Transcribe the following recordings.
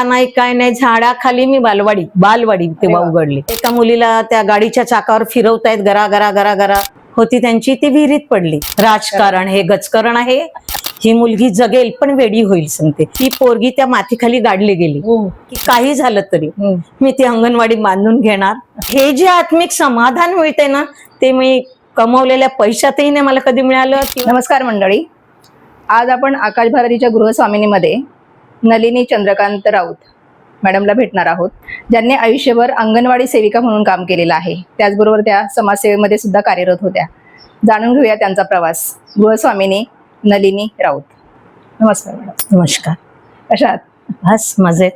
शाळा नाही काय नाही झाडाखाली मी बालवाडी बालवाडी तेव्हा. उघडली. एका मुलीला त्या गाडीच्या चाकावर फिरवतायत गरा गरा गरा गरा. होती त्यांची ती विहिरीत पडली. राजकारण हे गजकारण आहे. ही मुलगी जगेल पण वेडी होईल सांगते ती पोरगी त्या मातीखाली गाडली गेली. की काही झालं तरी. हम्म. मी ती अंगणवाडी बांधून घेणार. हे जे आत्मिक समाधान मिळते ना ते मी कमवलेल्या पैशातही नाही मला कधी मिळालं. नमस्कार मंडळी. आज आपण आकाश भारतीच्या गृहस्वामिनीमध्ये नलिनी चंद्रकांत राऊत मॅडमला भेटणार आहोत ज्यांनी आयुष्यभर अंगणवाडी सेविका म्हणून काम केलेलं आहे. त्याचबरोबर त्या समाजसेवेमध्ये सुद्धा कार्यरत होत्या. जाणून घेऊया त्यांचा प्रवास. गृहस्वामिनी नलिनी राऊत. नमस्कार मॅडम. नमस्कार. कशा बस मजेत.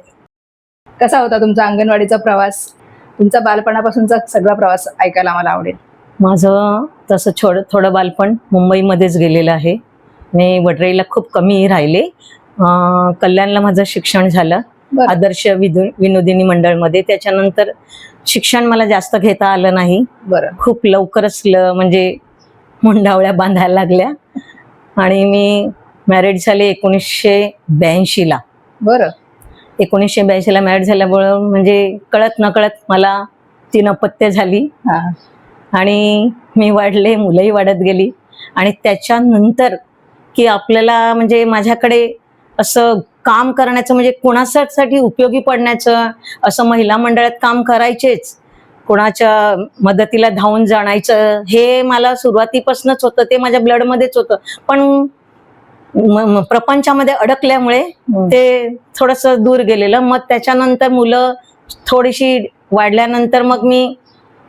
कसा होता तुमचा अंगणवाडीचा प्रवास? तुमचा बालपणापासूनचा सगळा प्रवास ऐकायला आम्हाला आवडेल. माझं तसं छोड थोडं बालपण मुंबईमध्येच गेलेलं आहे. मी वडराईला खूप कमी राहिले. कल्याणला माझं शिक्षण झालं. आदर्श विदु विनोदिनी मंडळमध्ये. त्याच्यानंतर शिक्षण मला जास्त घेता आलं नाही. बरं. खूप लवकरच ल म्हणजे मुंडावळ्या बांधायला लागल्या. आणि मी मॅरिड झाले एकोणीसशे ब्याऐंशीला. बरं. एकोणीसशे ब्याऐंशीला मॅरिड झाल्यामुळं म्हणजे कळत नकळत मला तीन अपत्य झाली. हा. आणि मी वाढले मुलंही वाढत गेली. आणि त्याच्यानंतर की आपल्याला म्हणजे माझ्याकडे असं काम करण्याचं म्हणजे कोणासाठी उपयोगी पडण्याचं असं महिला मंडळात काम करायचेच. कोणाच्या मदतीला धावून जाणायचं हे मला सुरुवातीपासूनच होतं ते माझ्या ब्लडमध्येच होतं. पण प्रपंचामध्ये अडकल्यामुळे ते थोडस दूर गेलेलं. मग त्याच्यानंतर मुलं थोडीशी वाढल्यानंतर मग मी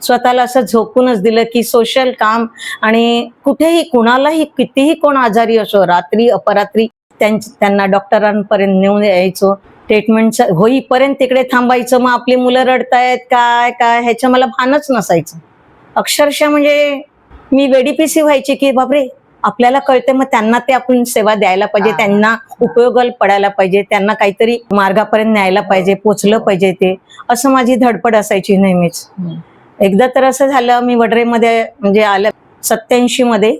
स्वतःला असं झोपूनच दिलं की सोशल काम आणि कुठेही कुणालाही कितीही कोण आजारी असो रात्री अपरात्री त्यांच- त्यांना डॉक्टरांपर्यंत नेऊन यायचो. ट्रीटमेंट होईपर्यंत तिकडे थांबायचं. मग आपली मुलं रडतायत. काय काय? ह्याचं मला भानच नसायचं. अक्षरशः म्हणजे मी वेडीपिसी व्हायची की बापरे आपल्याला कळते मग त्यांना ते आपण सेवा द्यायला पाहिजे. त्यांना उपयोगाला पडायला पाहिजे. त्यांना काहीतरी मार्गापर्यंत न्यायला पाहिजे. पोचलं पाहिजे ते. असं माझी धडपड असायची नेहमीच. एकदा तर असं झालं मी वडरेमध्ये म्हणजे आलं सत्याऐंशी मध्ये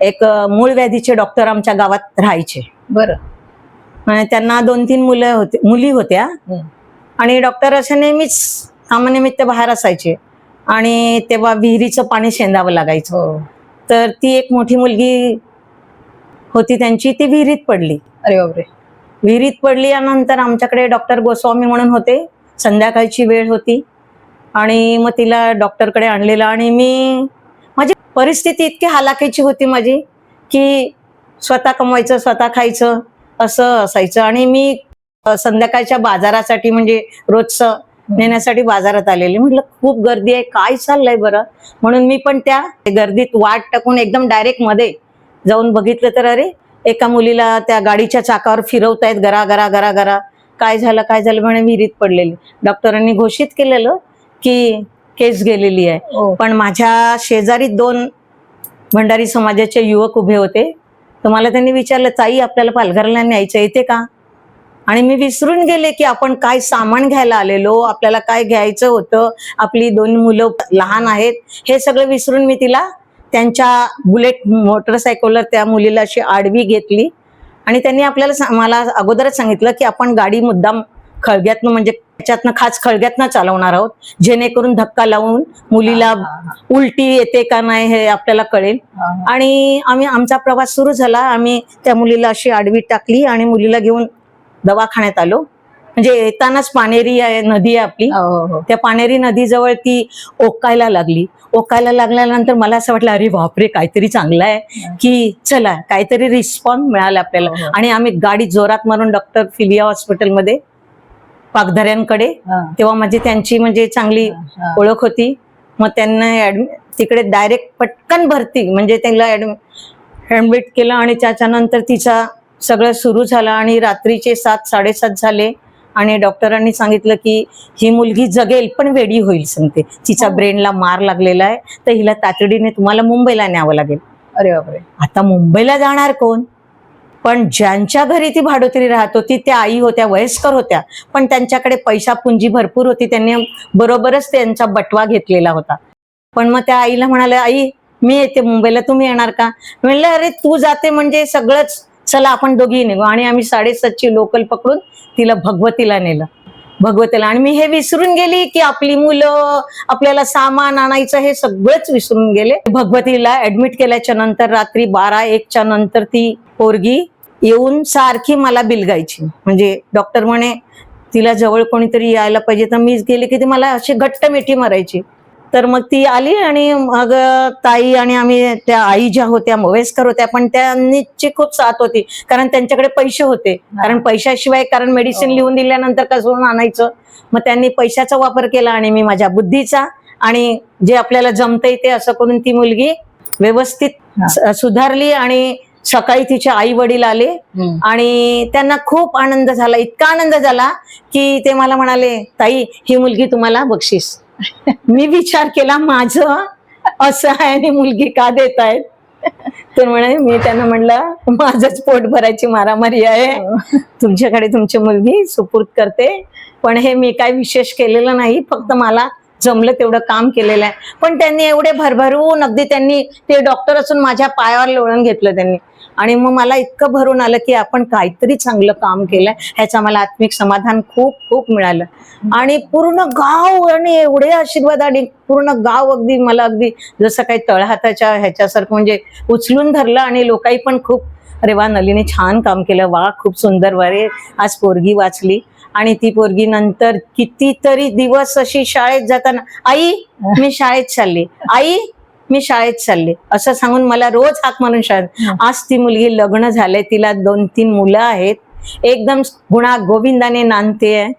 एक मूळ व्याधीचे डॉक्टर आमच्या गावात राहायचे. बरं. आणि त्यांना दोन तीन मुलं होते मुली होत्या. आणि डॉक्टर असे नेहमीच कामानिमित्त बाहेर असायचे. आणि तेव्हा विहिरीचं पाणी शेंदावं लागायचं. हो. तर ती एक मोठी मुलगी होती त्यांची ती विहिरीत पडली. अरे बापरे. विहिरीत पडली आणि नंतर आमच्याकडे डॉक्टर गोस्वामी म्हणून होते. संध्याकाळची वेळ होती. आणि मग तिला डॉक्टरकडे आणलेलं आणि मी माझी परिस्थिती इतकी हालाकीची होती माझी की स्वतः कमवायचं स्वतः खायचं असं असायचं. आणि मी संध्याकाळच्या बाजारासाठी म्हणजे रोजचं नेण्यासाठी बाजारात आलेली. म्हटलं खूप गर्दी आहे काय चाललंय बरं? म्हणून मी पण त्या गर्दीत वाट टाकून एकदम डायरेक्टमध्ये जाऊन बघितलं तर अरे एका मुलीला त्या गाडीच्या चाकावर फिरवतायत गरा गरा गरा गरा. काय झालं काय झालं? म्हणे विहिरीत पडलेली. डॉक्टरांनी घोषित केलेलं की केस गेलेली आहे. हो. पण माझ्या शेजारी दोन भंडारी समाजाचे युवक उभे होते. तर मला त्यांनी विचारलं ताई आपल्याला पालघरला न्यायचं येते का? आणि मी विसरून गेले की आपण काय सामान घ्यायला आलेलो आपल्याला काय घ्यायचं होतं आपली दोन मुलं लहान आहेत हे सगळं विसरून मी तिला त्यांच्या बुलेट मोटरसायकलवर त्या मुलीला अशी आडवी घेतली. आणि त्यांनी आपल्याला मला अगोदरच सांगितलं की आपण गाडी मुद्दाम खळग्यातनं म्हणजे त्याच्यातनं खास खळग्यातनं चालवणार आहोत. जेणेकरून धक्का लावून मुलीला उलटी येते का नाही हे आपल्याला कळेल. आणि आम्ही आमचा प्रवास सुरू झाला. आम्ही त्या मुलीला अशी आडवी टाकली आणि मुलीला घेऊन दवाखान्यात आलो. म्हणजे येतानाच पानेरी आहे नदी आहे आपली. हो, हो, हो. त्या पानेरी नदीजवळ ती ओकायला लागली. ओकायला लागल्यानंतर मला असं वाटलं अरे बापरे काहीतरी चांगलं आहे. की चला काहीतरी रिस्पॉन्स मिळाला आपल्याला. आणि आम्ही गाडी जोरात मारून डॉक्टर फिलिया हॉस्पिटलमध्ये पागधऱ्यांकडे हा, तेव्हा माझी त्यांची म्हणजे चांगली हा. ओळख होती. मग त्यांना तिकडे डायरेक्ट पटकन भरती म्हणजे त्यांना ऍडमिट केलं आणि त्याच्यानंतर तिचा सगळं सुरू झालं आणि रात्रीचे सात साडेसात झाले. आणि डॉक्टरांनी सांगितलं की ही मुलगी जगेल पण वेडी होईल सांगते. तिचा हो. ब्रेनला मार लागलेला आहे तर हिला तातडीने तुम्हाला मुंबईला न्यावं लागेल. अरे बापरे. आता मुंबईला जाणार कोण? पण ज्यांच्या घरी ती भाडोत्री राहत होती त्या आई होत्या वयस्कर होत्या पण त्यांच्याकडे पैसा पुंजी भरपूर होती त्यांनी बरोबरच त्यांचा बटवा घेतलेला होता. पण मग त्या आईला म्हणाले आई मी येते मुंबईला तुम्ही येणार का? म्हणलं अरे तू जाते म्हणजे सगळंच चला आपण दोघी निघू. आणि आम्ही साडेसातची लोकल पकडून तिला भगवतीला नेलं. भगवतीला आणि मी हे विसरून गेली की आपली मुलं आपल्याला सामान आणायचं हे सगळंच विसरून गेले. भगवतीला ऍडमिट केल्याच्यानंतर रात्री बारा एकच्या नंतर ती पोरगी येऊन सारखी मला बिलगायची. म्हणजे डॉक्टर म्हणे तिला जवळ कोणीतरी यायला पाहिजे तर मीच गेली की ती मला अशी घट्ट मिठी मारायची. तर मग ती आली आणि मग ताई आणि आम्ही त्या आई ज्या होत्या वयस्कर होत्या पण त्यांची खूप साथ होती. कारण त्यांच्याकडे पैसे होते. कारण पैशाशिवाय कारण मेडिसिन हो. लिहून दिल्यानंतर कसं आणायचं? मग त्यांनी पैशाचा वापर केला आणि मी माझ्या बुद्धीचा आणि जे आपल्याला जमतंय ते असं करून ती मुलगी व्यवस्थित सुधारली आणि सकाळी तिचे आई वडील आले. आणि त्यांना खूप आनंद झाला. इतका आनंद झाला की ते मला म्हणाले ताई ही मुलगी तुम्हाला बक्षीस. मी विचार केला माझं असं आहे आणि मुलगी का देत आहेत? तर म्हणे मी त्यांना म्हणलं माझंच पोट भरायची मारामारी आहे. तुमच्याकडे तुमची मुलगी सुपूर्द करते. पण हे मी काय विशेष केलेलं नाही फक्त मला जमलं तेवढं काम केलेलं आहे. पण त्यांनी एवढे भरभरून अगदी त्यांनी ते डॉक्टर असून माझ्या पायावर लोळून घेतलं त्यांनी. आणि मग मला इतकं भरून आलं की आपण काहीतरी चांगलं काम केलंय ह्याचा मला आत्मिक समाधान खूप खूप मिळालं. आणि पूर्ण गाव आणि एवढे आशीर्वाद आणि पूर्ण गाव अगदी मला अगदी जसं काही तळहाताच्या ह्याच्यासारखं म्हणजे उचलून धरलं आणि लोकांनी पण खूप अरे वा नलीने छान काम केलं वा खूप सुंदर वारे आज पोरगी वाचली. आणि ती पोरगी नंतर कितीतरी दिवस अशी शाळेत जाताना आई मी शाळेत चालली. आई मी शाळेत चालले. असं सांगून मला रोज हाक मारून शाळेत आज ती मुलगी लग्न झालंय तिला दोन तीन मुलं आहेत. एकदम गुणा गोविंदाने नांदते आहे.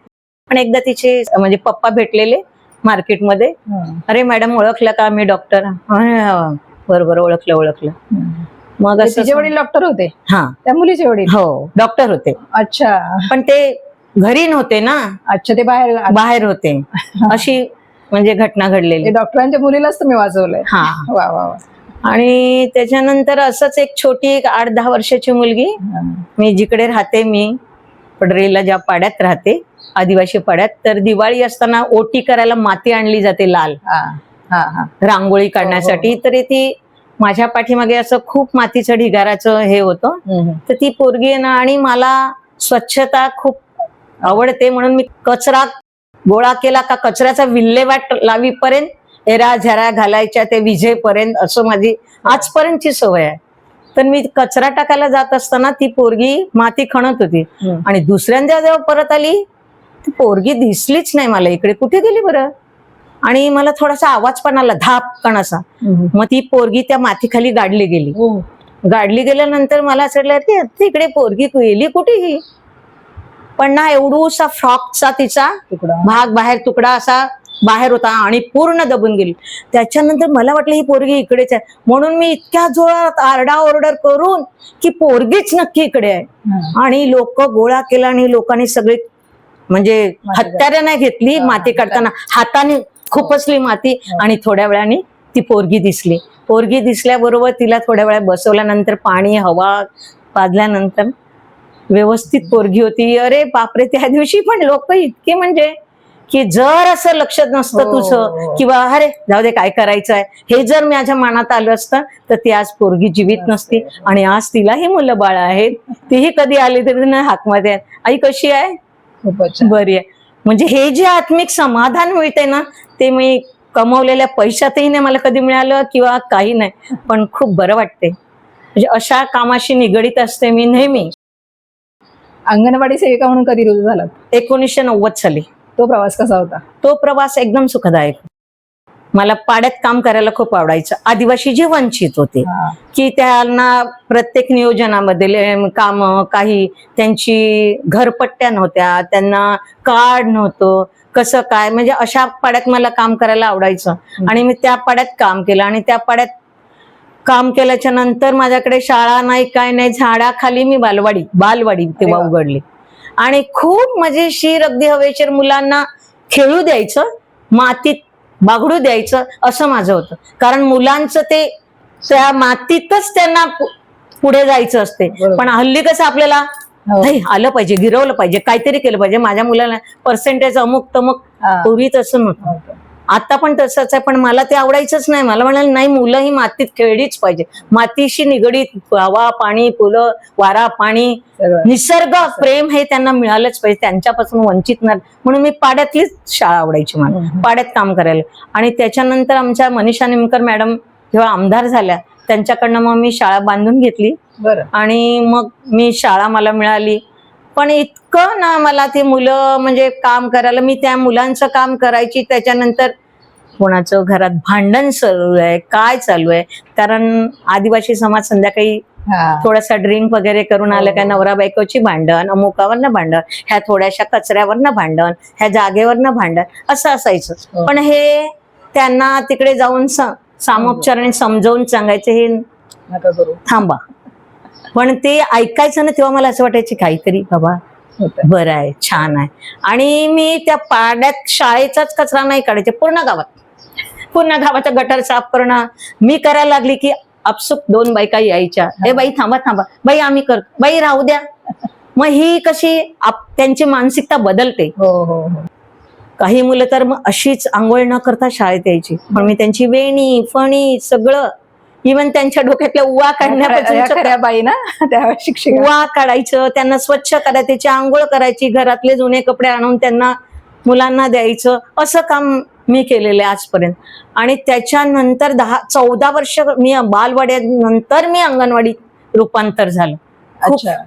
पण एकदा तिचे म्हणजे पप्पा भेटलेले मार्केटमध्ये. अरे मॅडम ओळखलं का मी डॉक्टर? बरोबर ओळखलं ओळखलं. मग असं तिचे वडील डॉक्टर होते? हा. त्या मुलीचे वडील? हो डॉक्टर होते. अच्छा. पण ते घरी नव्हते ना. अच्छा ते बाहेर बाहेर होते. अशी म्हणजे घटना घडलेली. डॉक्टरांच्या मुलीलाच तुम्ही वाचवलंय. हा. वा वा वा. आणि त्याच्यानंतर असंच एक छोटी एक आठ दहा वर्षाची मुलगी. मी जिकडे राहते मी पडरेला ज्या पाड्यात राहते आदिवासी पाड्यात तर दिवाळी असताना ओटी करायला माती आणली जाते लाल. हा हा हा. रांगोळी काढण्यासाठी. हो, तर ती माझ्या पाठीमागे असं खूप मातीचं ढिगाराचं हे होतं. तर ती पोरगी आहे ना आणि मला स्वच्छता खूप आवडते म्हणून मी कचरा गोळा केला का कचऱ्याचा विल्हेवाट लावीपर्यंत एरा झरा घालायच्या ते विजेपर्यंत असं माझी आजपर्यंतची सवय आहे. तर मी कचरा टाकायला जात असताना ती पोरगी माती खणत होती. हम्म. आणि दुसऱ्यांदा जेव्हा परत आली ती पोरगी दिसलीच नाही मला इकडे. कुठे गेली बरं? आणि मला थोडासा आवाज पण आला धाप कणासा. हम्म. मग ती पोरगी त्या मातीखाली गाडली गेली. हो. गाडली गेल्यानंतर मला असं वाटलं "अरे, ती इकडे पोरगी गेली कुठे ही पण ना एवढूसा फ्रॉकचा तिचा भाग बाहेर तुकडा असा बाहेर होता आणि पूर्ण दबून गेली. त्याच्यानंतर मला वाटलं ही पोरगी इकडेच आहे. म्हणून मी इतक्या जोरात आरडा ओरडर करून की पोरगीच नक्की इकडे आहे. हा. आणि लोक गोळा केला आणि लोकांनी सगळे म्हणजे हत्यारे नाही घेतली हा, माती काढताना हाताने खुपसली माती हा. आणि थोड्या वेळाने ती पोरगी दिसली. पोरगी दिसल्याबरोबर तिला थोड्या वेळा बसवल्यानंतर पाणी हवा पाजल्यानंतर व्यवस्थित पोरगी होती. अरे बापरे त्या दिवशी पण लोक इतके म्हणजे की जर असं लक्ष नसतं हो. तुझं किंवा अरे जाऊ दे काय करायचं आहे हे जर माझ्या मनात आलं असतं तर ती आज पोरगी जीवित नसती. आणि आज तिलाही मुलं बाळ आहेत. तीही कधी आली तरी तिने हाकमध्ये आहेत. आई कशी आहे. बरी आहे. म्हणजे हे जे आत्मिक समाधान मिळते ना ते मी कमवलेल्या पैशातही नाही मला कधी मिळालं किंवा काही नाही. पण खूप बरं वाटते म्हणजे अशा कामाशी निगडीत असते मी नेहमी. अंगणवाडी सेविका म्हणून कधी रुजू झालात? एकोणीसशे नव्वद साली. तो प्रवास कसा होता? तो प्रवास एकदम सुखदायक. मला पाड्यात काम करायला खूप आवडायचं. आदिवासी जे वंचित होते. की त्यांना प्रत्येक नियोजनामध्ये काम काही त्यांची घरपट्ट्या नव्हत्या त्यांना कार्ड नव्हतं कसं काय म्हणजे अशा पाड्यात मला काम करायला आवडायचं. आणि मी त्या पाड्यात काम केलं आणि त्या पाड्यात काम केल्याच्यानंतर माझ्याकडे शाळा नाही काय नाही झाडाखाली मी बालवाडी बालवाडी तेव्हा. उघडली आणि खूप मजेशीर अगदी हवेशीर मुलांना खेळू द्यायचं मातीत बागडू द्यायचं असं माझं होतं कारण मुलांचं ते त्या मातीतच त्यांना पुढे जायचं असते. पण हल्ली कसं आपल्याला हो. नाही आलं पाहिजे गिरवलं पाहिजे काहीतरी केलं पाहिजे माझ्या मुलाला पर्सेंटेज अमुक तमुक. पूर्वी तसं नव्हतं होतं. आता पण तसंच आहे पण मला ते आवडायचंच नाही. मला म्हणाल नाही मुलं ही मातीत खेळलीच पाहिजे. मातीशी निगडीत हवा पाणी फुलं वारा पाणी. निसर्ग प्रेम हे त्यांना मिळालंच पाहिजे. त्यांच्यापासून वंचित नाही. म्हणून मी पाड्यातलीच शाळा आवडायची मला. पाड्यात काम करायला. आणि त्याच्यानंतर आमच्या मनीषा निमकर मॅडम जेव्हा आमदार झाल्या त्यांच्याकडनं मग मी शाळा बांधून घेतली. आणि मग मी शाळा मला मिळाली. पण इतकं ना मला ते मुलं म्हणजे काम करायला मी त्या मुलांचं काम करायची त्याच्यानंतर कोणाचं घरात भांडण चालू आहे काय चालू आहे? कारण आदिवासी समाज संध्याकाळी हा. थोडासा ड्रिंक वगैरे करून आलं काय नवरा बायकोची भांडण अमुकावरनं भांडण ह्या थोड्याशा कचऱ्यावरनं भांडण ह्या जागेवरनं भांडण असं असायचं. हो. पण हे त्यांना तिकडे जाऊन स- सामोपचाराने समजावून सांगायचं हे थांबा. पण ते ऐकायचं ना तेव्हा मला असं वाटायचं काहीतरी बाबा. बरं आहे छान आहे. आणि मी त्या पाड्यात शाळेचाच कचरा नाही काढायचे पूर्ण गावात. पूर्ण गावाचा गटर साफ करणं. मी करायला लागली की आपसुक दोन बायका यायच्या. ए बाई थांबा थांबा. बाई आम्ही कर बाई राहू द्या. मग ही कशी आप- त्यांची मानसिकता बदलते. हो हो हो. काही मुलं तर मग अशीच आंघोळ न करता शाळेत यायची. पण मी त्यांची वेणी फणी सगळं इवन त्यांच्या डोक्यातल्या उवा काढण्यापासून बाई ना त्या शिक्षिका वा काढायचं त्यांना स्वच्छ करायचं त्याची आंघोळ करायची घरातले जुने कपडे आणून त्यांना मुलांना द्यायचं असं काम मी केलेलं आहे आजपर्यंत. आणि त्याच्यानंतर दहा चौदा वर्ष मी बालवाड्यानंतर मी अंगणवाडी रूपांतर झालं.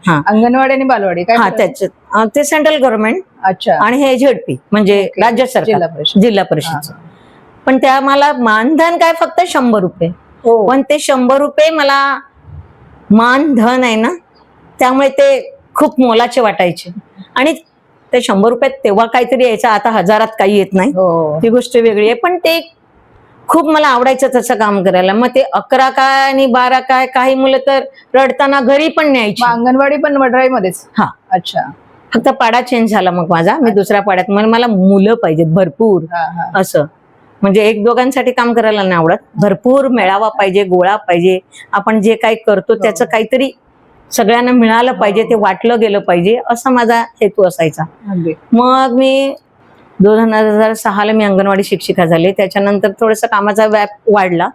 हा. अंगणवाडी आणि बालवाडी हा? त्याच्यात ते सेंट्रल गव्हर्नमेंट अच्छा. आणि हे झेडपी म्हणजे. राज्य सरकार. जिल्हा परिषद. पण त्या मला मानधन काय फक्त शंभर रुपये. पण ते शंभर रुपये मला मानधन आहे ना त्यामुळे ते खूप मोलाचे वाटायचे. आणि ते शंभर रुपयात तेव्हा काहीतरी यायचं आता हजारात काही येत नाही. हो. ती गोष्ट वेगळी आहे. पण ते खूप मला आवडायचं तसं काम करायला. मग ते अकरा काय आणि बारा काय काही मुलं तर रडताना घरी पण न्यायची. अंगणवाडी पण वडराई मध्येच हा. अच्छा. फक्त पाडा चेंज झाला मग माझा. मी दुसऱ्या पाड्यात. मला मला मुलं पाहिजेत भरपूर. हा हा. असं. म्हणजे एक दोघांसाठी काम करायला नाही आवडत. भरपूर मेळावा पाहिजे गोळा पाहिजे. आपण जे काही करतो त्याचं काहीतरी सगळ्यांना मिळालं पाहिजे ते वाटलं गेलं पाहिजे असा माझा हेतू असायचा. मग मी दोन हजार सहाला मी अंगणवाडी शिक्षिका झाले. त्याच्यानंतर थोडस कामाचा व्याप वाढला.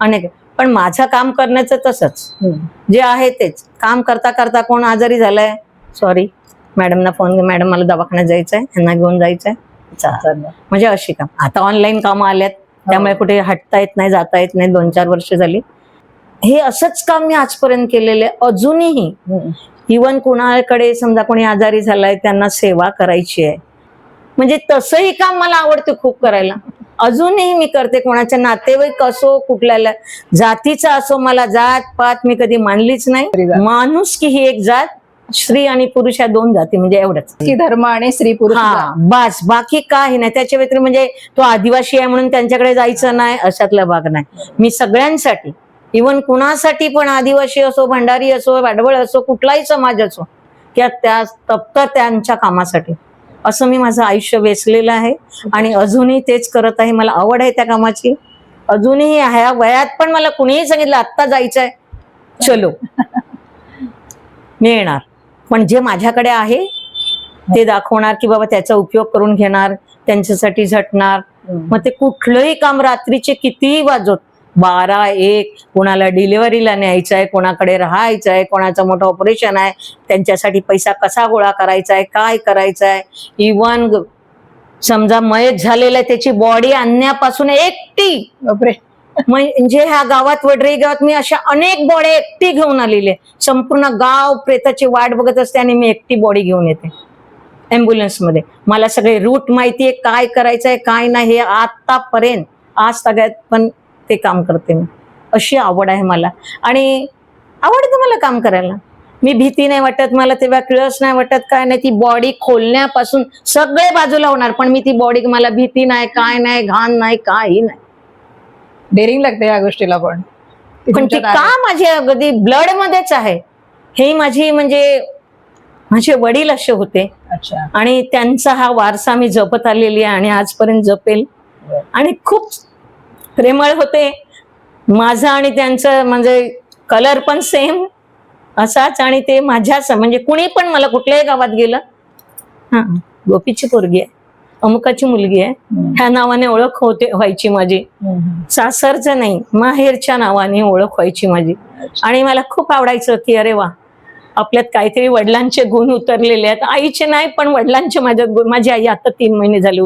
अनेक. पण माझं काम करण्याचं तसंच. जे आहे तेच. काम करता करता कोण आजारी झालाय? सॉरी मॅडमना फोन मॅडम मला दवाखान्यात जायचंय यांना घेऊन जायचंय. म्हणजे अशी काम आता ऑनलाईन कामं आल्यात त्यामुळे कुठे हटता येत नाही जाता येत नाही दोन चार वर्ष झाली. हे असंच काम मी आजपर्यंत केलेलं आहे. अजूनही हम्म. इवन कुणाकडे समजा कोणी आजारी झालाय त्यांना सेवा करायची आहे. म्हणजे तसंही काम मला आवडते खूप करायला. अजूनही मी करते. कोणाच्या नातेवाईक असो कुठल्याला जातीचा असो मला जात पात मी कधी मानलीच नाही. माणूस की ही एक जात स्त्री आणि पुरुष या दोन जाती म्हणजे एवढंच. की धर्म आणि स्त्री पुरुष हा बस बाकी काही नाही. त्याच्या व्यतिरिक्त म्हणजे तो आदिवासी आहे म्हणून त्यांच्याकडे जायचं नाही अशातला भाग नाही. मी सगळ्यांसाठी इवन कुणासाठी पण आदिवासी असो भंडारी असो वाडवळ असो कुठलाही समाज असो त्या त्या तप्त त्यांच्या कामासाठी. असं मी माझं आयुष्य वेचलेलं आहे आणि अजूनही तेच करत आहे. मला आवड आहे त्या कामाची. अजूनही ह्या वयात पण मला कुणीही सांगितलं आत्ता जायचंय. चलो. मी येणार. पण जे माझ्याकडे आहे ते दाखवणार की बाबा त्याचा उपयोग करून घेणार त्यांच्यासाठी झटणार. मग ते कुठलंही काम रात्रीचे कितीही वाजवत बारा एक कोणाला डिलिव्हरीला न्यायचं आहे कोणाकडे राहायचं आहे कोणाचं मोठं ऑपरेशन आहे त्यांच्यासाठी पैसा कसा गोळा करायचा आहे काय करायचं आहे इवन समजा मयत झालेला त्याची बॉडी आणण्यापासून एकटी. म्हणजे ह्या गावात वडरे गावात मी अशा अनेक बॉड्या एकटी घेऊन आलेली आहे संपूर्ण गाव प्रेताची वाट बघत असते आणि मी एकटी बॉडी घेऊन येते. अँब्युलन्समध्ये. मला सगळे रूट माहिती आहे काय आहे काय नाही हे आतापर्यंत. आज सगळ्यात पण ते काम करते मी. अशी आवड आहे मला. आणि आवडतं मला काम करायला. मी भीती नाही वाटत मला तेव्हा किळस नाही वाटत काय नाही. ती बॉडी खोलण्यापासून सगळे बाजूला होणार पण मी ती बॉडी मला भीती नाही काय नाही घाण नाही काही नाही. डेअरिंग लागते या गोष्टीला पण. पण ती का. माझी अगदी ब्लड मध्येच आहे? हे माझी म्हणजे माझे वडील असे होते. अच्छा. आणि त्यांचा हा वारसा मी जपत आलेली आहे आणि आजपर्यंत जपेल. आणि खूप प्रेमळ होते. माझा आणि त्यांचं म्हणजे कलर पण सेम असाच आणि ते माझ्याच म्हणजे कुणी पण मला कुठल्याही गावात गेलं हा गोपीची पोरगी आहे अमुकाची मुलगी आहे ह्या नावाने ओळख होते व्हायची माझी. सासरचं नाही माहेरच्या नावाने ओळख व्हायची माझी. आणि मला खूप आवडायचं की अरे वा आपल्यात काहीतरी वडिलांचे गुण उतरलेले आहेत. आईचे नाही पण वडिलांचे माझ्यात गुण माझी आई आता तीन महिने झाले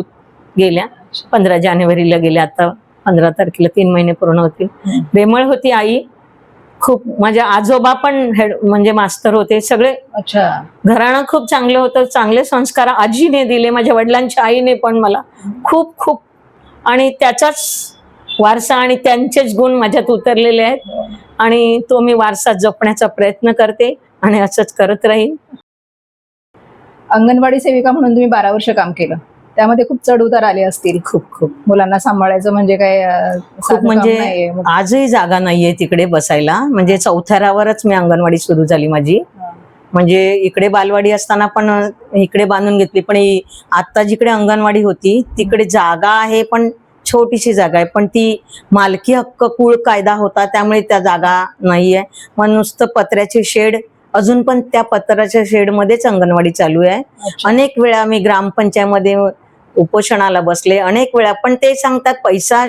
गेल्या. पंधरा जानेवारीला गेल्या आता पंधरा तारखेला तीन महिने पूर्ण होतील. प्रेमळ होती आई. खूप माझे आजोबा पण हेड म्हणजे मास्तर होते. सगळे अच्छा. घराणं खूप चांगलं होतं. चांगले संस्कार आजीने दिले माझ्या वडिलांच्या आईने पण मला. खूप खूप. आणि त्याचाच वारसा आणि त्यांचेच गुण माझ्यात उतरलेले आहेत. आणि तो मी वारसा जपण्याचा प्रयत्न करते आणि असंच करत राहीन. अंगणवाडी सेविका म्हणून तुम्ही बारा वर्ष काम केलं. त्यामध्ये खूप चढ उतार आले असतील. खूप खूप. मुलांना सांभाळायचं म्हणजे काय काम म्हणजे आजही जागा नाहीये तिकडे बसायला. म्हणजे चौथ्यारावरच मी अंगणवाडी सुरू झाली माझी. म्हणजे इकडे बालवाडी असताना पण इकडे बांधून घेतली. पण आता जिकडे अंगणवाडी होती तिकडे जागा आहे पण छोटीशी जागा आहे पण ती मालकी हक्क कुळ कायदा होता त्यामुळे त्या जागा नाहीये. मग नुसतं पत्र्याचे शेड अजून पण त्या पत्र्याच्या शेडमध्येच अंगणवाडी चालू आहे. अनेक वेळा मी ग्रामपंचायतमध्ये उपोषणाला बसले अनेक वेळा पण ते सांगतात पैसा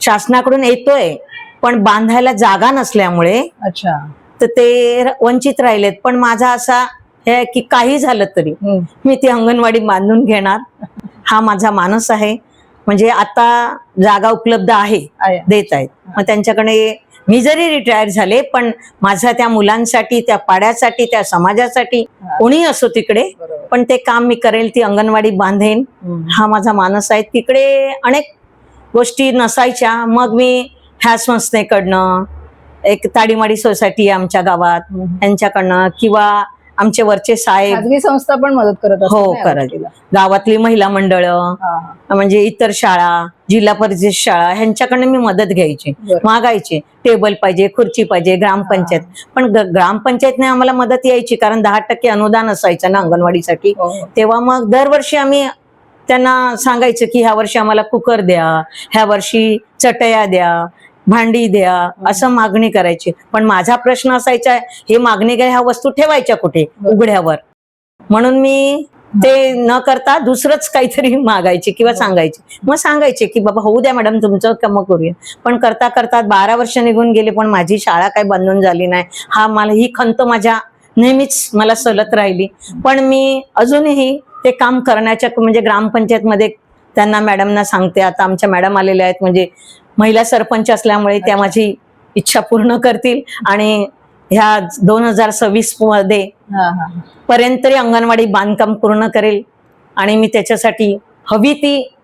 शासनाकडून येतोय पण बांधायला जागा नसल्यामुळे अच्छा. तर ते वंचित राहिलेत. पण माझा असा हे आहे की काही झालं तरी. मी ती अंगणवाडी बांधून घेणार. हा माझा मानस आहे. म्हणजे आता जागा उपलब्ध आहे. देत आहेत मग त्यांच्याकडे मी जरी रिटायर झाले पण माझ्या त्या मुलांसाठी त्या पाड्यासाठी त्या समाजासाठी. कोणी असो तिकडे. पण ते काम मी करेल ती अंगणवाडी बांधेन. हा माझा मानस आहे तिकडे अनेक गोष्टी नसायच्या मग मी ह्या संस्थेकडनं एक ताडीमाडी सोसायटी आहे आमच्या गावात हम्म. यांच्याकडनं किंवा आमचे वरचे साहेब खाजगी संस्था पण मदत करत हो, ना या करत. गोष्टीला. गावातली महिला मंडळ हा, हा. म्हणजे इतर शाळा जिल्हा परिषद शाळा ह्यांच्याकडनं मी मदत घ्यायची बरं. मागायचे टेबल पाहिजे खुर्ची पाहिजे ग्रामपंचायत पण ग- ग्रामपंचायतने आम्हाला मदत यायची कारण दहा टक्के अनुदान असायचं ना अंगणवाडीसाठी हो, हो. तेव्हा मग दरवर्षी आम्ही त्यांना सांगायचं की ह्या वर्षी आम्हाला कुकर द्या ह्या वर्षी चटया द्या भांडी द्या असं मागणी करायची. पण माझा प्रश्न असायचा हे मागणी काय ह्या वस्तू ठेवायच्या कुठे? उघड्यावर. म्हणून मी ते न करता दुसरंच काहीतरी मागायचे किंवा सांगायचे. मग सांगायचे की बाबा होऊ द्या मॅडम तुमचं काम करूया. पण करता करता बारा वर्ष निघून गेले पण माझी शाळा काही बंधून झाली नाही. हा मला ही खंत माझ्या नेहमीच मला सलत राहिली. पण मी अजूनही ते काम करण्याच्या म्हणजे ग्रामपंचायतमध्ये त्यांना मॅडमना सांगते आता आमच्या मॅडम आलेल्या आहेत म्हणजे महिला सरपंच असल्यामुळे त्या माझी इच्छा पूर्ण करतील. आणि ह्या दोन हजार सव्वीसमध्ये. पर्यंत तरी अंगणवाडी बांधकाम पूर्ण करेल. आणि मी त्याच्यासाठी हवी ती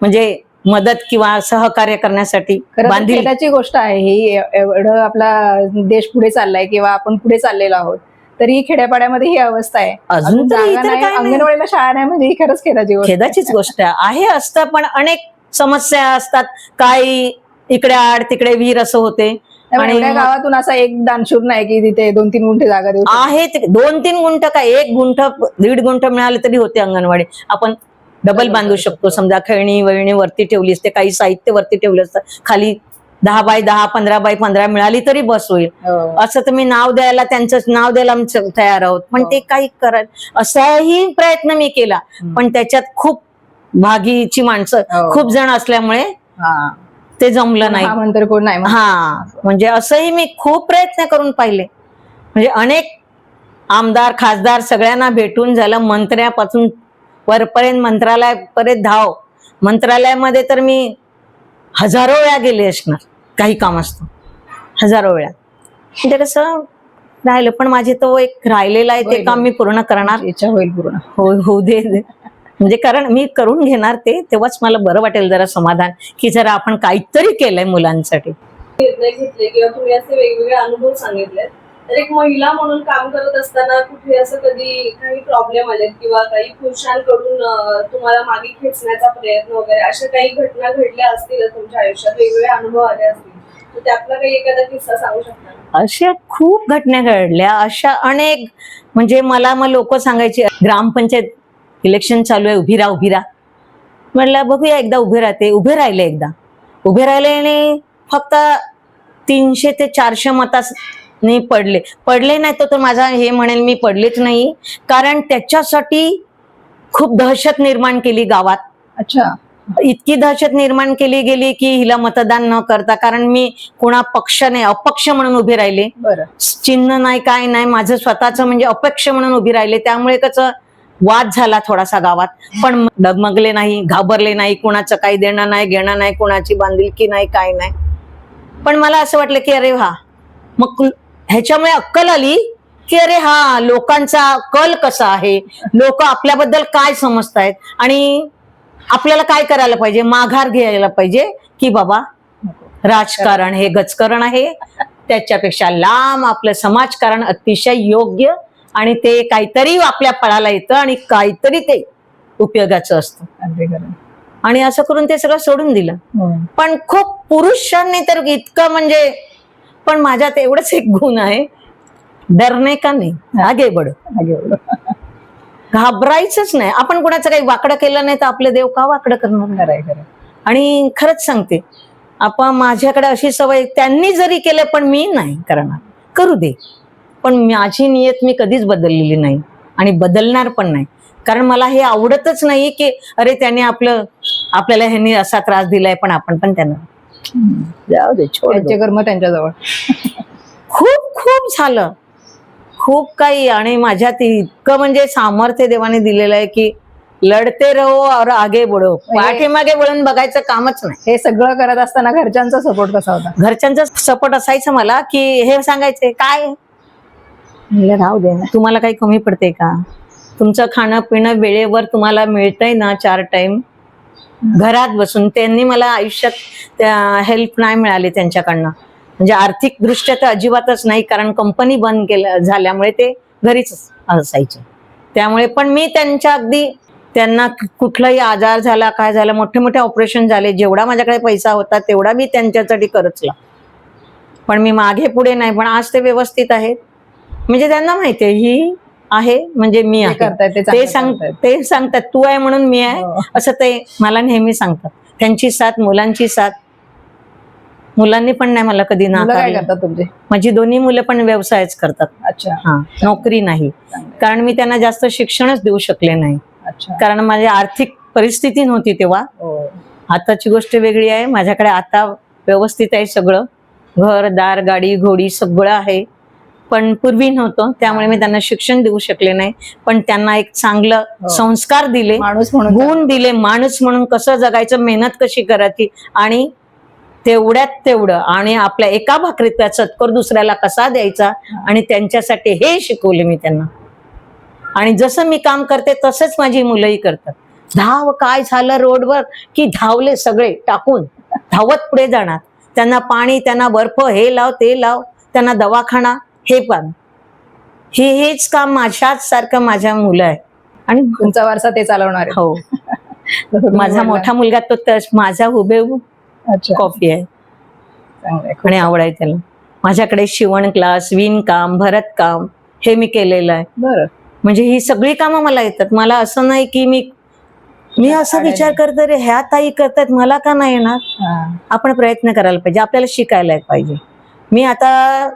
म्हणजे मदत किंवा सहकार्य करण्यासाठी खरं तर बांधील. खेदाची गोष्ट आहे ही. एव- एवढं आपला देश पुढे चाललाय किंवा आपण पुढे चाललेलो आहोत. तरी खेड्यापाड्यामध्ये ही अवस्था आहे. अजून जागा नाही. अंगणवाडीला शाळा नाही म्हणजे ही खरंच खेदाची. खेदाचीच गोष्ट आहे. असतं पण अनेक समस्या असतात. काही इकडे आड तिकडे विहीर असं होते. आणि गावातून असा एक दानशूर नाही की तिथे दोन तीन गुंठे जागा देऊ. आहे दोन तीन गुंठ काय एक गुंठ दीड गुंठ मिळाले तरी होते अंगणवाडी. आपण डबल बांधू शकतो. समजा खेळणी वळणी वरती ठेवली असते काही साहित्य वरती ठेवलं असतं. खाली दहा बाय दहा पंधरा बाय पंधरा मिळाली तरी बस होईल. हो. असं तर मी नाव द्यायला त्यांचं नाव द्यायला तयार आहोत. पण ते काही करत असाही प्रयत्न मी केला. पण त्याच्यात खूप भागीची माणसं हो. खूप जण असल्यामुळे हा. ते जमलं नाही हा म्हणतर कोण नाही. हा. म्हणजे असंही मी खूप प्रयत्न करून पाहिले. म्हणजे अनेक आमदार खासदार सगळ्यांना भेटून झालं. मंत्र्यापासून वरपर्यंत मंत्रालयापर्यंत धाव. मंत्रालयामध्ये तर मी हजारो वेळा गेले असणार. काही काम असतं. हजारो वेळा. म्हणजे कसं राहिलं पण माझे तो एक राहिलेला आहे ते. काम मी पूर्ण करणार. इच्छा होईल पूर्ण. हो होऊ दे. दे. म्हणजे कारण मी करून घेणार ते तेव्हाच मला बरं वाटेल जरा समाधान की जरा आपण काहीतरी केलंय मुलांसाठी. निर्णय घेतले किंवा तुम्ही असे वेगवेगळे अनुभव सांगितले एक महिला म्हणून काम करत असताना कुठे असं कधी काही प्रॉब्लेम आले किंवा काही पुरुषांकडून तुम्हाला मागे खेचण्याचा प्रयत्न वगैरे अशा काही घटना घडल्या असतील तुमच्या आयुष्यात? वेगवेगळे अनुभव आले असतील. तर त्यातला काही एखादा किस्सा सांगू शकता अशा खूप घटना घडल्या. अशा अनेक म्हणजे मला मग लोक सांगायचे ग्रामपंचायत इलेक्शन चालू आहे उभी राहा उभी राहा. म्हटलं बघूया एकदा उभे राहते. उभे राहिले एकदा. उभे राहिले आणि फक्त तीनशे ते चारशे मताने पडले. पडले नाही तर माझा हे म्हणेल मी पडलेच नाही. कारण त्याच्यासाठी खूप दहशत निर्माण केली गावात. अच्छा. इतकी दहशत निर्माण केली गेली की हिला मतदान न करता कारण मी कोणा पक्ष नाही अपक्ष म्हणून उभे राहिले. चिन्ह नाही काय नाही माझं स्वतःच म्हणजे अपक्ष म्हणून उभी राहिले. त्यामुळे कसं वाद झाला थोडासा गावात. पण डगमगले नाही घाबरले नाही कुणाचं काही देणं नाही घेणं नाही कुणाची बांधिलकी नाही काय नाही. पण मला असं वाटलं की अरे हा मग ह्याच्यामुळे अक्कल आली की अरे हा लोकांचा कल कसा आहे? लोक आपल्याबद्दल काय समजतायत? आणि आपल्याला काय करायला पाहिजे? माघार घ्यायला पाहिजे की बाबा राजकारण हे गजकारण आहे. त्याच्यापेक्षा लांब आपलं समाजकारण अतिशय योग्य आणि ते काहीतरी आपल्या फळाला येतं आणि काहीतरी ते उपयोगाचं असतं. आणि असं करून ते सगळं सोडून दिलं. पण खूप पुरुषांनी तर इतकं म्हणजे पण माझ्यात एवढंच एक गुण आहे डरणे का नाही? आगे बड. घाबरायचंच नाही. आपण कोणाचं काही वाकडं केलं नाही तर आपले देव का वाकडं करणार. आणि खरंच सांगते आपण माझ्याकडे अशी सवय त्यांनी जरी केलं पण मी नाही करणार. करू दे. पण माझी नियत मी कधीच बदललेली नाही आणि बदलणार पण नाही. कारण मला हे आवडतच नाही की अरे त्याने आपलं आपल्याला ह्यांनी असा त्रास दिलाय पण आपण पण त्यांना जाऊ दे छोड. दो. त्यांचे कर्म त्यांच्याजवळ. खूप खूप झालं. खूप काही आणि माझ्यात इतकं म्हणजे सामर्थ्य देवाने दिलेलं आहे की लढते रहो और आगे बढो. पाठीमागे वळून बघायचं कामच नाही. हे सगळं करत असताना घरच्यांचा सपोर्ट कसा होता? घरच्यांचा सपोर्ट असायचं मला की हे सांगायचे काय? म्हणलं राहू दे ना. तुम्हाला काही कमी पडते का? तुमचं खाणं पिणं वेळेवर तुम्हाला मिळतंय ना चार टाइम घरात बसून त्यांनी मला आयुष्यात हेल्प नाही मिळाली त्यांच्याकडनं. म्हणजे आर्थिक दृष्ट्या तर अजिबातच नाही कारण कंपनी बंद केल्या झाल्यामुळे ते घरीच असायचे. त्यामुळे पण मी त्यांच्या अगदी त्यांना कुठलाही आजार झाला काय झाला मोठे मोठे ऑपरेशन झाले जेवढा माझ्याकडे पैसा होता तेवढा मी त्यांच्यासाठी खर्चला पण मी मागे पुढे नाही पण आज ते व्यवस्थित आहेत. म्हणजे त्यांना माहिती आहे ही आहे म्हणजे मी आहे. ते सांग सांगतात तू आहे म्हणून मी आहे. हो. असं ते मला नेहमी सांगतात. त्यांची साथ मुलांची साथ. मुलांनी पण नाही मला कधी तुमचे? माझी दोन्ही मुलं पण व्यवसायच करतात. अच्छा. हा नोकरी नाही. कारण मी त्यांना जास्त शिक्षणच देऊ शकले नाही. कारण माझी आर्थिक परिस्थिती नव्हती तेव्हा. हो. आताची गोष्ट वेगळी आहे. माझ्याकडे आता व्यवस्थित आहे सगळं. घर दार गाडी घोडी सगळं आहे. पण पूर्वी नव्हतं त्यामुळे मी त्यांना शिक्षण देऊ शकले नाही. पण त्यांना एक चांगलं हो. संस्कार दिले माणूस म्हणून गुण दिले माणूस म्हणून कसं जगायचं मेहनत कशी करायची आणि तेवढ्यात तेवढं. आणि आपल्या एका भाकरीचा सत्कर दुसऱ्याला कसा द्यायचा आणि त्यांच्यासाठी हे शिकवले मी त्यांना. आणि जसं मी काम करते तसंच माझी मुलंही करतात. धाव काय झालं रोडवर की धावले सगळे टाकून धावत पुढे जाणार. त्यांना पाणी त्यांना बर्फ हे लाव ते लाव. त्यांना दवाखाना हे पण. हे हेच काम माझ्याच सारखं माझ्या मुलं आहे. आणि तुमचा वारसा ते चालवणार. हो. माझा. मोठा मुलगा तो माझा हुबेहूब कॉफी आहे. आणि आवड आहे त्याला. माझ्याकडे शिवण क्लास विणकाम भरतकाम हे मी केलेलं आहे. बरं. म्हणजे ही सगळी कामं मला येतात. मला असं नाही की मी मी असं विचार करते रे ह्या ताई करतात मला का नाही येणार. आपण प्रयत्न करायला पाहिजे. आपल्याला शिकायला पाहिजे. मी आता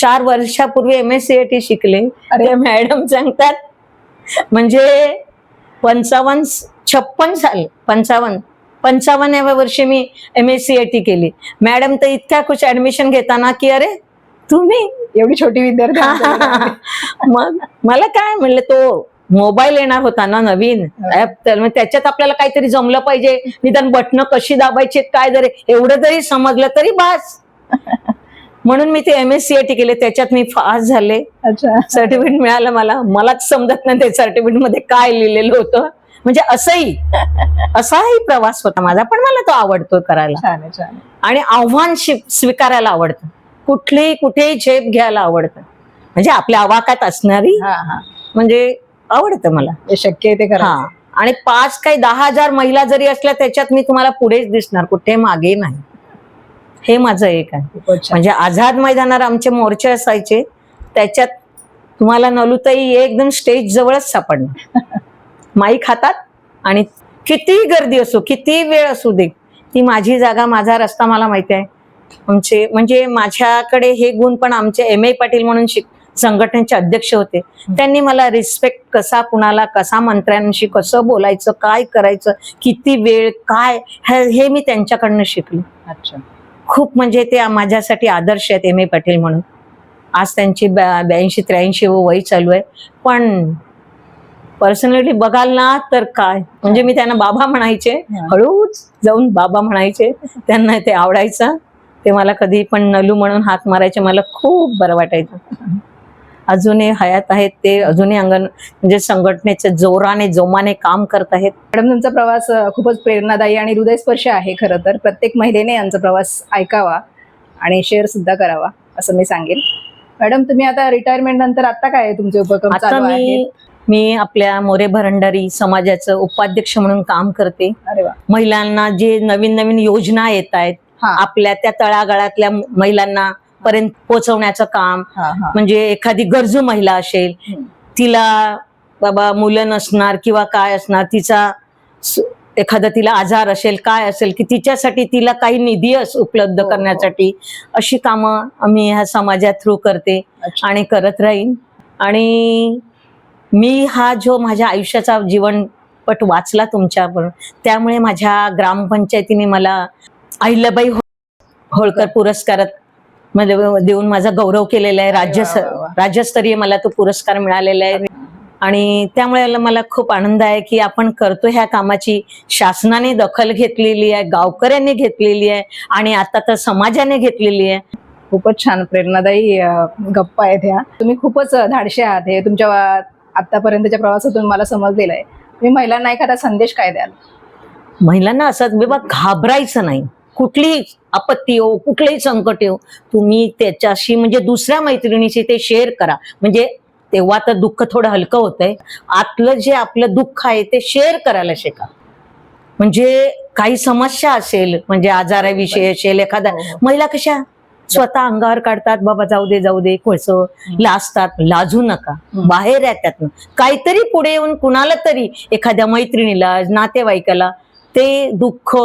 चार वर्षापूर्वी एम एस टी शिकले. अरे. मॅडम सांगतात म्हणजे पंचावन्न छप्पन साल पंचावन्न पंचावन्नाव्या वर्षी मी एम एस टी केली. मॅडम तर इतक्या खुश ऍडमिशन घेताना की अरे तुम्ही? एवढी छोटी विद्यार्थी. मग मला काय म्हणलं तो मोबाईल येणार होता ना नवीन ऍप तर त्याच्यात आपल्याला काहीतरी जमलं पाहिजे. निदान बटणं कशी दाबायची काय जरी एवढं जरी समजलं तरी बास. म्हणून मी ते M S C I T केले. त्याच्यात मी पास झाले. सर्टिफिकेट मिळालं मला. मलाच समजत नाही ते सर्टिफिकेटमध्ये काय लिहिलेलं होतं. म्हणजे असंही असाही प्रवास होता माझा पण मला तो आवडतो करायला. आणि आव्हान स्वीकारायला आवडतं. कुठलीही कुठेही झेप घ्यायला आवडतं. म्हणजे आपल्या आवाकात असणारी हा हा. म्हणजे आवडतं मला. शक्य आहे ते करा आणि पाच काही दहा हजार महिला जरी असल्या त्याच्यात मी तुम्हाला पुढेच दिसणार. कुठे मागे नाही. हे माझं एक आहे. म्हणजे आझाद मैदानावर आमचे मोर्चे असायचे त्याच्यात तुम्हाला नलुताई एकदम स्टेज जवळच सापडणार. माईक हातात आणि किती गर्दी असो किती वेळ असू दे ती माझी जागा माझा रस्ता मला माहिती आहे. आमचे म्हणजे माझ्याकडे हे गुण पण आमचे एम ए पाटील म्हणून शिक संघटनेचे अध्यक्ष होते. त्यांनी मला रिस्पेक्ट कसा कुणाला कसा मंत्र्यांशी कसं बोलायचं काय करायचं किती वेळ काय हे मी त्यांच्याकडनं शिकले. अच्छा. खूप म्हणजे ते माझ्यासाठी आदर्श आहेत एम ए पाटील म्हणून. आज त्यांची ब्याऐंशी त्र्याऐंशी वय चालू आहे. पण पर्सनली बघाल ना तर काय? म्हणजे मी त्यांना बाबा म्हणायचे. हळूच जाऊन बाबा म्हणायचे. त्यांना ते आवडायचं. ते मला कधी पण नलू म्हणून हाक मारायचे. मला खूप बरं वाटायचं. अजूनही हयात आहेत ते अजूनही अंगण म्हणजे संघटनेचे जोराने जोमाने काम करत आहेत. मॅडम तुमचा प्रवास खूपच प्रेरणादायी आणि हृदयस्पर्शी आहे खरं तर. प्रत्येक महिलेने यांचा प्रवास ऐकावा आणि शेअर सुद्धा करावा असं मी सांगेन. मॅडम तुम्ही आता रिटायरमेंट नंतर आता काय तुमचे उपक्रम आता चालू मी मी आपल्या मोरे भरंडारी समाजाचं उपाध्यक्ष म्हणून काम करते. महिलांना जे नवीन नवीन योजना येत आहेत आपल्या त्या तळागाळातल्या महिलांना पर्यंत पोहोचवण्याचं काम म्हणजे एखादी गरजू महिला असेल. तिला बाबा मुलं नसणार किंवा काय असणार तिचा एखादा तिला आजार असेल काय असेल की तिच्यासाठी तिला काही निधी अस- उपलब्ध हो, हो. करण्यासाठी अशी कामं आम्ही ह्या समाजा थ्रू करते. आणि करत राहीन आणि मी हा जो माझ्या आयुष्याचा जीवनपट वाचला तुमच्यावर त्यामुळे माझ्या ग्रामपंचायतीने मला अहिल्याबाई हो- होळकर पुरस्कारात मध्ये देऊन माझा गौरव केलेला आहे. राज्य. राज्यस्तरीय मला तो पुरस्कार मिळालेला आहे. आणि त्यामुळे मला खूप आनंद आहे की आपण करतो ह्या कामाची. शासनाने दखल घेतलेली आहे गावकऱ्यांनी घेतलेली आहे आणि आता तर समाजाने घेतलेली आहे. खूपच छान प्रेरणादायी गप्पा आहेत ह्या. तुम्ही खूपच अ, धाडसे आहात हे. तुमच्या आतापर्यंतच्या प्रवासातून मला समजलेलं आहे तुम्ही महिलांना एखादा संदेश काय द्याल? महिलांना असं बाबा घाबरायचं नाही. कुठलीही आपत्ती येऊ कुठलंही संकट येऊ तुम्ही त्याच्याशी म्हणजे दुसऱ्या मैत्रिणीशी ते शेअर करा. म्हणजे तेव्हा तर दुःख थोडं हलकं होतंय. आतलं जे आपलं दुःख आहे ते शेअर करायला शिका. म्हणजे काही समस्या असेल म्हणजे आजाराविषयी असेल एखादा हो, हो. महिला कशा? स्वतः अंगावर काढतात बाबा जाऊ दे जाऊ दे कोळस लाजतात लाजू नका. बाहेर या त्यातनं. काहीतरी पुढे येऊन कुणाला तरी एखाद्या मैत्रिणीला नातेवाईकाला ते दुःख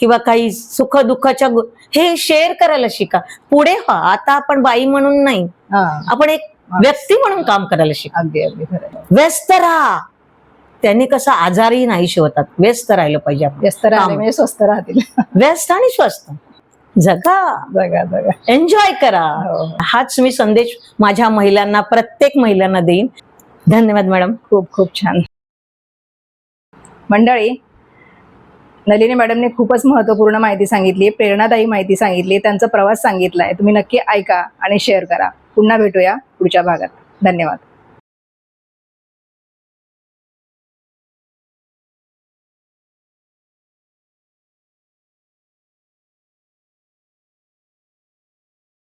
किंवा काही सुख दुःखाच्या हे शेअर करायला शिका. पुढे व्हा आता आपण बाई म्हणून नाही. हा. आपण एक व्यक्ती म्हणून काम करायला शिका. व्यस्त राहा. त्यांनी कसं आजारी नाही शिवतात. व्यस्त राहिलं पाहिजे व्यस्त राहिले. म्हणजे स्वस्त राहतील. व्यस्त आणि स्वस्त जगा. जगा जगा. एन्जॉय करा. हो, हो. हाच मी संदेश माझ्या महिलांना प्रत्येक महिलांना देईन. धन्यवाद मॅडम. खूप खूप छान. मंडळी नलिनी मॅडमने खूपच महत्त्वपूर्ण माहिती सांगितली प्रेरणादायी माहिती सांगितली त्यांचा प्रवास सांगितलाय. तुम्ही नक्की ऐका आणि शेअर करा. पुन्हा भेटूया पुढच्या भागात. धन्यवाद.